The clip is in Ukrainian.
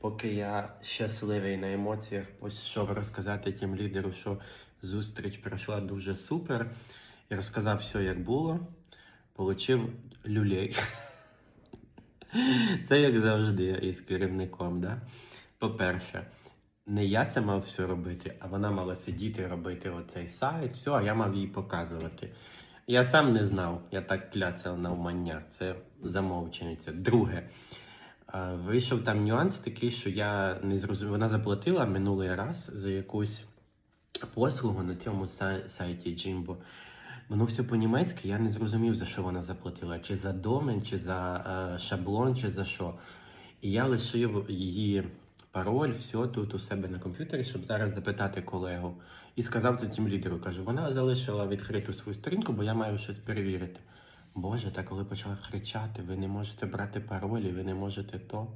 Поки я щасливий на емоціях, пішов розказати тим лідеру, що зустріч пройшла дуже супер. І розказав все, як було. Получив люлей. Це як завжди із керівником. Да? По-перше, не я це мав все робити, а вона мала сидіти робити оцей сайт, все, а я мав їй показувати. Я сам не знав, я так кляцав на умання. Це замовчениця. Друге, вийшов там нюанс такий, що я не зрозумів. Вона заплатила минулий раз за якусь послугу на цьому сайті Jimbo. Воно все по-німецьки, я не зрозумів, за що вона заплатила. Чи за домен, чи за е, шаблон, чи за що. І я лишив її пароль, все тут у себе на комп'ютері, щоб зараз запитати колегу. І сказав це тим лідеру. Кажу, вона залишила відкриту свою сторінку, бо я маю щось перевірити. Боже, та коли почала кричати, ви не можете брати паролі, ви не можете то.